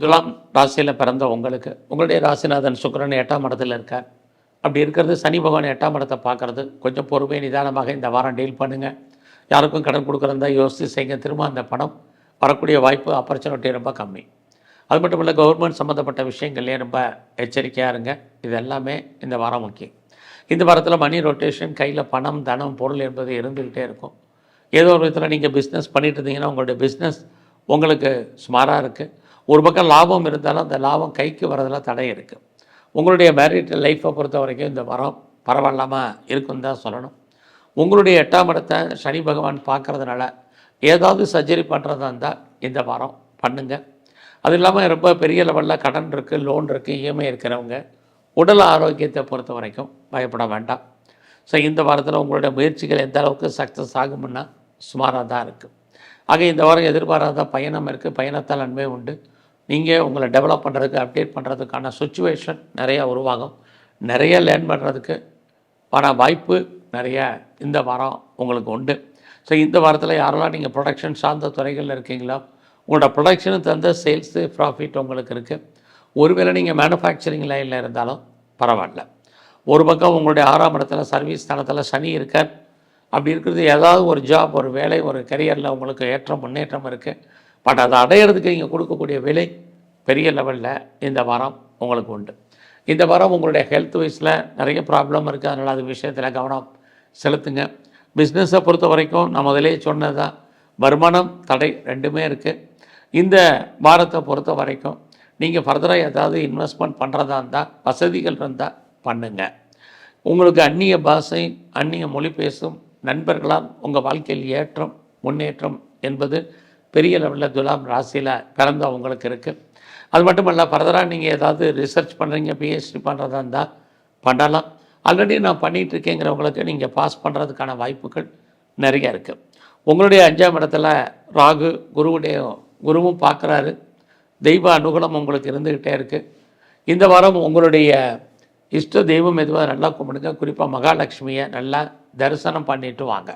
துலாம் ராசியில் பிறந்த உங்களுக்கு உங்களுடைய ராசிநாதன் சுக்கரன் எட்டாம் இடத்துல இருக்கார். அப்படி இருக்கிறது சனி பகவான் எட்டாம் இடத்தை பார்க்கறது. கொஞ்சம் பொறுமை நிதானமாக இந்த வாரம் டீல் பண்ணுங்கள் யாருக்கும் கடன் கொடுக்குறதா யோசித்து செய்யுங்க. திரும்ப அந்த பணம் வரக்கூடிய வாய்ப்பு ஆப்பர்ச்சுனிட்டி ரொம்ப கம்மி. அது மட்டும் இல்லை கவர்மெண்ட் சம்மந்தப்பட்ட விஷயங்கள்லேயே ரொம்ப எச்சரிக்கையாக இருங்க. இது எல்லாமே இந்த வாரம் முக்கியம். இந்த வாரத்தில் மணி ரொட்டேஷன் கையில் பணம் தனம் பொருள் என்பது இருந்துக்கிட்டே இருக்கும். ஏதோ ஒரு விதத்தில் நீங்கள் பிஸ்னஸ் பண்ணிட்டு இருந்தீங்கன்னா உங்களுடைய பிஸ்னஸ் உங்களுக்கு சுமாராக இருக்குது ஒரு பக்கம் லாபம் இருந்தாலும் அந்த லாபம் கைக்கு வரதில் தடை இருக்குது உங்களுடைய மேரிட் லைஃப்பை பொறுத்த வரைக்கும் இந்த வரம் பரவாயில்லாமல் இருக்குன்னு தான் சொல்லணும். உங்களுடைய எட்டாம் இடத்தை சனி பகவான் பார்க்கறதுனால ஏதாவது சர்ஜரி பண்ணுறதா இருந்தால் இந்த வாரம் பண்ணுங்கள் அது இல்லாமல் ரொம்ப பெரிய லெவலில் கடன் இருக்குது லோன் இருக்குது இஎம்ஐ இருக்கிறவங்க உடல் ஆரோக்கியத்தை பொறுத்த வரைக்கும் பயப்பட வேண்டாம். ஸோ இந்த வாரத்தில் உங்களுடைய முயற்சிகள் எந்த அளவுக்கு சக்ஸஸ் ஆகும்னா சுமாராக தான் இருக்குது ஆக இந்த வாரம் எதிர்பாராத பயணம் இருக்குது பயணத்தால் நன்மை உண்டு. நீங்கள் உங்களை டெவலப் பண்ணுறதுக்கு அப்டேட் பண்ணுறதுக்கான சுச்சுவேஷன் நிறையா உருவாகும். நிறைய லேர்ன் பண்ணுறதுக்கு பண வாய்ப்பு நிறைய இந்த வாரம் உங்களுக்கு உண்டு. ஸோ இந்த வாரத்தில் யாரெல்லாம் நீங்கள் ப்ரொடக்ஷன் சார்ந்த துறைகளில் இருக்கீங்களோ உங்களோட ப்ரொடக்ஷனுக்கு தகுந்த சேல்ஸு ப்ராஃபிட் உங்களுக்கு இருக்குது ஒருவேளை நீங்கள் மேனுஃபேக்சரிங் லைனில் இருந்தாலும் பரவாயில்ல. ஒரு பக்கம் உங்களுடைய ஆறாம் இடத்துல சர்வீஸ் ஸ்தானத்தில் சனி இருக்கார். அப்படி இருக்கிறது ஏதாவது ஒரு ஜாப் ஒரு வேலை ஒரு கரியரில் உங்களுக்கு ஏற்றம் முன்னேற்றம் இருக்குது பட் அதை அடையிறதுக்கு நீங்கள் கொடுக்கக்கூடிய விலை பெரிய லெவலில் இந்த வாரம் உங்களுக்கு உண்டு. இந்த வாரம் உங்களுடைய ஹெல்த் வைஸில் நிறைய ப்ராப்ளம் இருக்குது அதனால் அது விஷயத்தில் கவனம் செலுத்துங்க. பிஸ்னஸை பொறுத்த வரைக்கும் நான் முதலே சொன்னது தான் வருமானம் தடை ரெண்டுமே இருக்குது இந்த வாரத்தை பொறுத்த வரைக்கும் நீங்கள் ஃபர்தராக ஏதாவது இன்வெஸ்ட்மெண்ட் பண்ணுறதா இருந்தால் வசதிகள் இருந்தால் பண்ணுங்கள் உங்களுக்கு அந்நிய பாஷை அந்நிய மொழி பேசும் நண்பர்களால் உங்கள் வாழ்க்கையில் ஏற்றம் முன்னேற்றம் என்பது பெரிய லெவலில் துலாம் ராசியில் பிறந்த உங்களுக்கு இருக்குது அது மட்டும் இல்லை ஃபர்தராக நீங்கள் ஏதாவது ரிசர்ச் பண்ணுறீங்க பிஹெச்டி பண்ணுறதா இருந்தால் பண்ணலாம். ஆல்ரெடி நான் பண்ணிகிட்டு இருக்கேங்கிறவங்களுக்கு நீங்கள் பாஸ் பண்ணுறதுக்கான வாய்ப்புகள் நிறைய இருக்குது உங்களுடைய அஞ்சாம் இடத்துல ராகு குருவுடைய குருவும் பார்க்குறாரு. தெய்வ அனுகூலம் உங்களுக்கு இருந்துக்கிட்டே இருக்குது இந்த வாரம் உங்களுடைய இஷ்ட தெய்வம் எதுவாக நல்லா கும்பிடுங்க. குறிப்பாக மகாலட்சுமியை நல்லா தரிசனம் பண்ணிட்டு வாங்க.